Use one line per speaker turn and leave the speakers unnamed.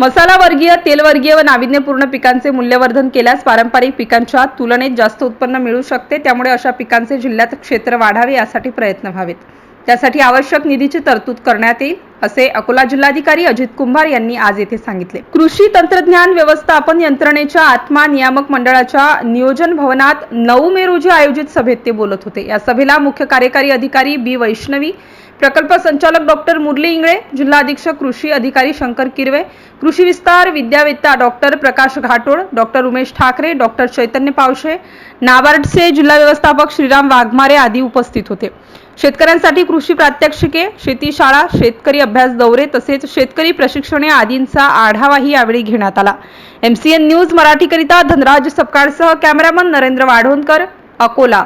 मसाला वर्गीय तेलवर्गीय व नाविन्यपूर्ण पिकांचे मूल्यवर्धन केल्यास पारंपरिक पिकांच्या तुलनेत जास्त उत्पन्न मिळू शकते. त्यामुळे अशा पिकांचे जिल्ह्यात क्षेत्र वाढावे यासाठी प्रयत्न व्हावेत. त्यासाठी आवश्यक निधीची तरतूद करण्यात येईल असे अकोला जिल्हाधिकारी अजित कुंभार यांनी आज येथे सांगितले. कृषी तंत्रज्ञान व्यवस्थापन यंत्रणेच्या आत्मा नियामक मंडळाच्या नियोजन भवनात नऊ मे रोजी आयोजित सभेत ते बोलत होते. या सभेला मुख्य कार्यकारी अधिकारी बी वैष्णवी प्रकल्प संचालक डॉक्टर मुरली इंगळे जिल्हा अधीक्षक कृषी अधिकारी शंकर किरवे कृषी विस्तार विद्यावेत्ता doctor Prakash Ghatol doctor Umesh Thakare doctor Chaitanya Pavshe नाबार्डचे जिल्हा व्यवस्थापक श्रीराम वाघमारे आदी उपस्थित होते. शेतकऱ्यांसाठी कृषी प्रात्यक्षिके शेती शाळा शेतकरी अभ्यास दौरे तसेच शेतकरी प्रशिक्षणे आदींचा आढावाही यावेळी घेण्यात आला. एमसीएन न्यूज मराठीकरिता धनराज सपकाळसह कॅमेरामन नरेंद्र वाढोणकर अकोला.